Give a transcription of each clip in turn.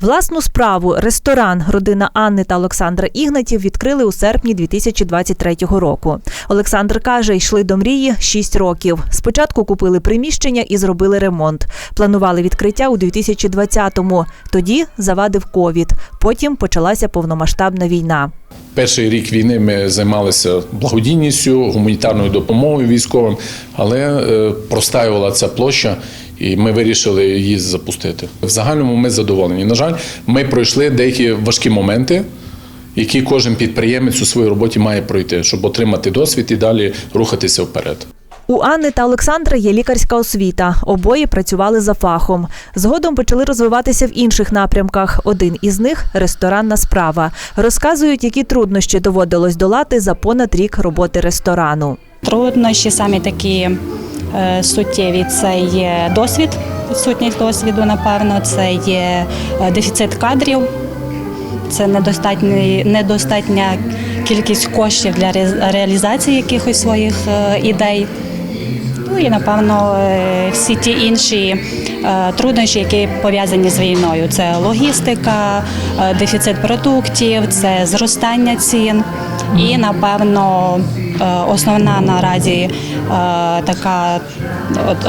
Власну справу ресторан родина Анни та Олександра Ігнатів відкрили у серпні 2023 року. Олександр каже, йшли до мрії 6 років. Спочатку купили приміщення і зробили ремонт. Планували відкриття у 2020-му. Тоді завадив ковід. Потім почалася повномасштабна війна. Перший рік війни ми займалися благодійністю, гуманітарною допомогою військовим, але е, простаювала ця площа, і ми вирішили її запустити. В загальному ми задоволені. На жаль, ми пройшли деякі важкі моменти, які кожен підприємець у своїй роботі має пройти, щоб отримати досвід і далі рухатися вперед. У Анни та Олександра є лікарська освіта. Обоє працювали за фахом. Згодом почали розвиватися в інших напрямках. Один із них ресторанна справа. Розказують, які труднощі доводилось долати за понад рік роботи ресторану. Труднощі самі такі суттєві це є досвід, відсутність досвіду, напевно, це є е, дефіцит кадрів, це недостатня кількість коштів для реалізації якихось своїх е, ідей. Ну і напевно е, всі ті інші е, труднощі, які пов'язані з війною. Це логістика, е, дефіцит продуктів, це зростання цін. І напевно е, основна наразі е, така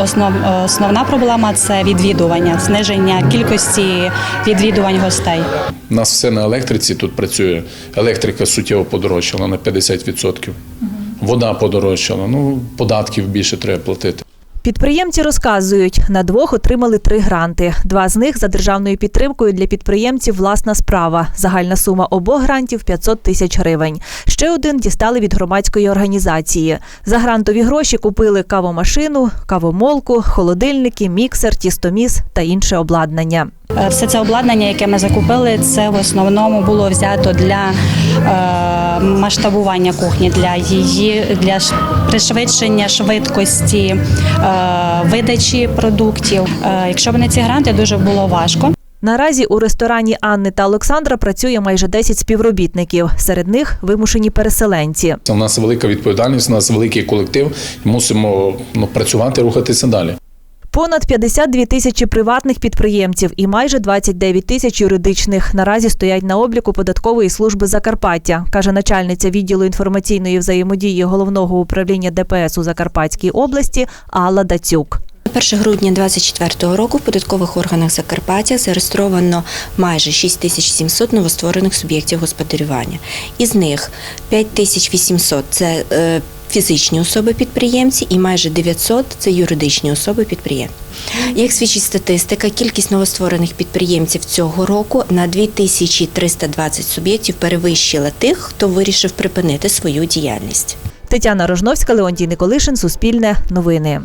основ, основна проблема це відвідування, зниження кількості відвідувань гостей. У нас все на електриці тут працює. Електрика суттєво подорожчала на 50%. Вода подорожчала, ну податків більше треба платити. Підприємці розказують, на двох отримали три гранти. Два з них за державною підтримкою для підприємців власна справа. Загальна сума обох грантів 500 тисяч гривень. Ще один дістали від громадської організації. За грантові гроші купили кавомашину, кавомолку, холодильники, міксер, тістоміс та інше обладнання. Е, Все це обладнання, яке ми закупили, це в основному було взято для е, масштабування кухні, для її для пришвидшення швидкості е, видачі продуктів. Якщо б не ці гранти, дуже було важко. Наразі у ресторані Анни та Олександра працює майже 10 співробітників. Серед них вимушені переселенці. У нас велика відповідальність, у нас великий колектив, мусимо ну, працювати, рухатися далі. Понад 52 тисячі приватних підприємців і майже 29 тисяч юридичних наразі стоять на обліку податкової служби Закарпаття, каже начальниця відділу інформаційної взаємодії головного управління ДПС у Закарпатській області Алла Дацюк. На 1 грудня 2024 року в податкових органах Закарпаття зареєстровано майже 6700 новостворених суб'єктів господарювання. Із них 5800 – це е, фізичні особи-підприємці і майже 900 – це юридичні особи-підприємці. Як свідчить статистика, кількість новостворених підприємців цього року на 2320 суб'єктів перевищила тих, хто вирішив припинити свою діяльність. Тетяна Рожновська, Леонтій Николишин, Суспільне, Новини.